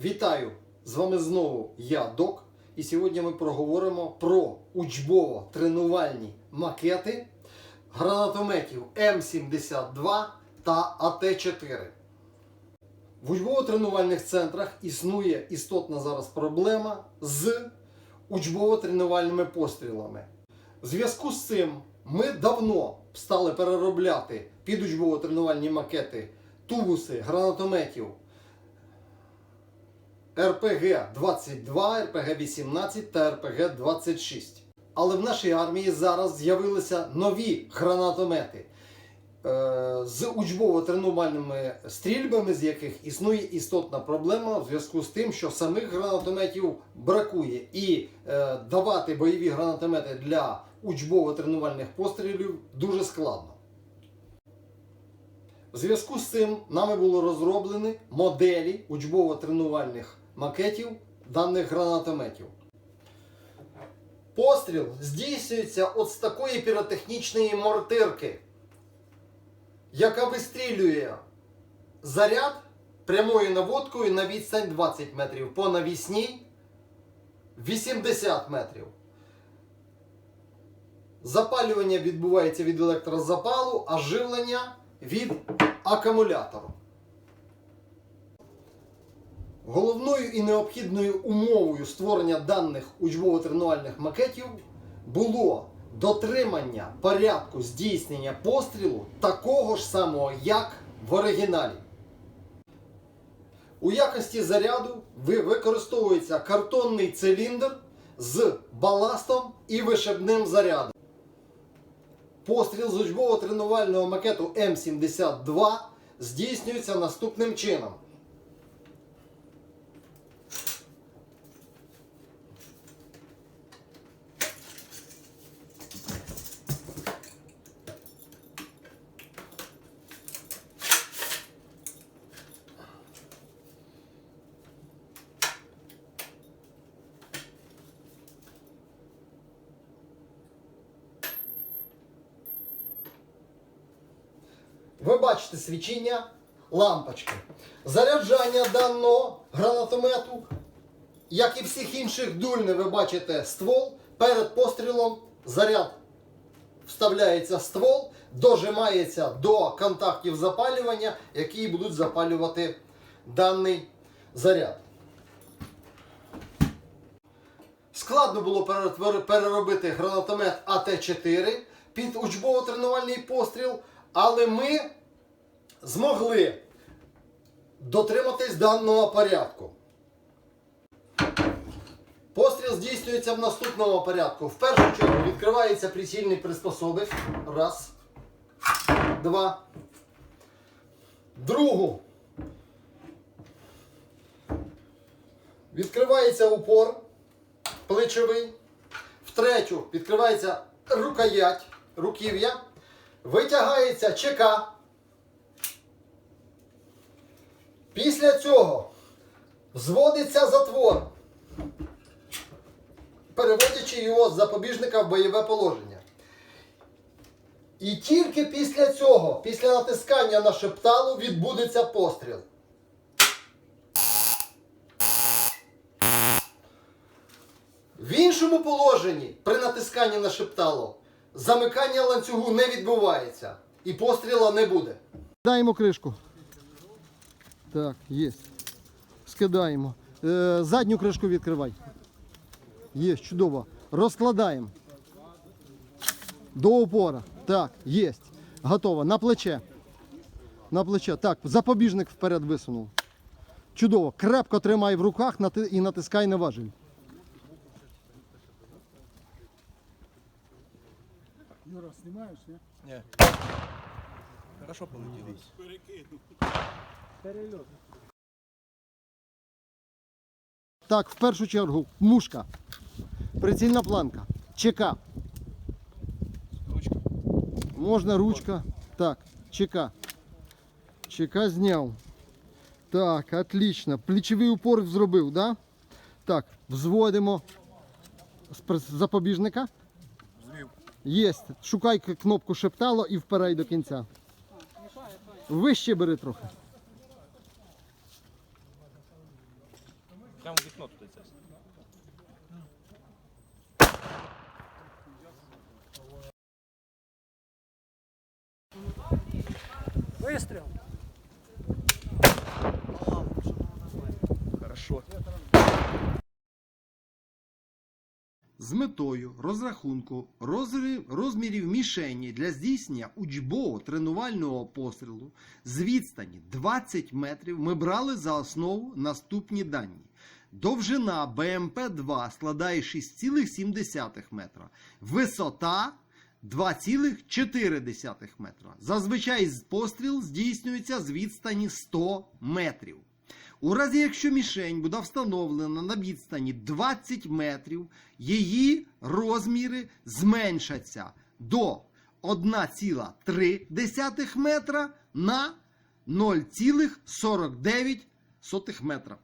Вітаю! З вами знову я, Док. І сьогодні ми проговоримо про учбово-тренувальні макети гранатометів М72 та АТ-4. В учбово-тренувальних центрах існує істотна зараз проблема з учбово-тренувальними пострілами. В зв'язку з цим ми давно стали переробляти під учбово-тренувальні макети тубуси гранатометів РПГ-22, РПГ-18 та РПГ-26. Але в нашій армії зараз з'явилися нові гранатомети е, з учбово-тренувальними стрільбами, з яких існує істотна проблема в зв'язку з тим, що самих гранатометів бракує. І е, давати бойові гранатомети для учбово-тренувальних пострілів дуже складно. В зв'язку з цим нами було розроблені моделі учбово-тренувальних макетів даних гранатометів. Постріл здійснюється от з такої піротехнічної мортирки, яка вистрілює заряд прямою наводкою на відстань 20 метрів, по навісній 80 метрів. Запалювання відбувається від електрозапалу, а живлення від акумулятору. Головною і необхідною умовою створення даних учбово-тренувальних макетів було дотримання порядку здійснення пострілу такого ж самого, як в оригіналі. У якості заряду використовується картонний циліндр з баластом і вишибним зарядом. Постріл з учбово-тренувального макету М72 здійснюється наступним чином. Ви бачите свічіння лампочки. Заряджання даного гранатомету, як і всіх інших дульне, ви бачите ствол. Перед пострілом заряд вставляється ствол, дожимається до контактів запалювання, які будуть запалювати даний заряд. Складно було переробити гранатомет АТ-4 під учбово-тренувальний постріл, але ми змогли дотриматись даного порядку. Постріл здійснюється в наступному порядку. В першу чергу відкривається прицільний приспособець. Раз. Два. Другу. Відкривається упор плечовий. Втретю відкривається рукоять, руків'я. Витягається ЧК. Після цього взводиться затвор, переводячи його з запобіжника в бойове положення. І тільки після цього, після натискання на шепталу, відбудеться постріл. В іншому положенні при натисканні на шептало замикання ланцюгу не відбувається і постріла не буде. Скидаємо кришку. Так, є. Скидаємо. Е, задню кришку відкривай. Є, чудово. Розкладаємо. До упора. Так, є. Готово. На плече. На плече. Так, запобіжник вперед висунув. Чудово. Крепко тримай в руках і натискай на важіль. Юра, снимаешь, не? Не. Хорошо полетели. Так, в першу чергу мушка. Прицільна планка. ЧК. Ручка. Можна ручка. Так, ЧК. ЧК зняв. Так, отлично. Плечовий упор зробив, да? Так, взводимо з запобіжника. Єсть. Шукай кнопку шептало і вперед до кінця. Вище бери трохи. Прямо вікно туди це. Вистріл. Хорошо. З метою розрахунку розмірів мішені для здійснення учбово тренувального пострілу з відстані 20 метрів ми брали за основу наступні дані. Довжина БМП-2 складає 6,7 метра, висота 2,4 метра. Зазвичай постріл здійснюється з відстані 100 метрів. У разі, якщо мішень буде встановлена на відстані 20 метрів, її розміри зменшаться до 1,3 метра на 0,49 метра.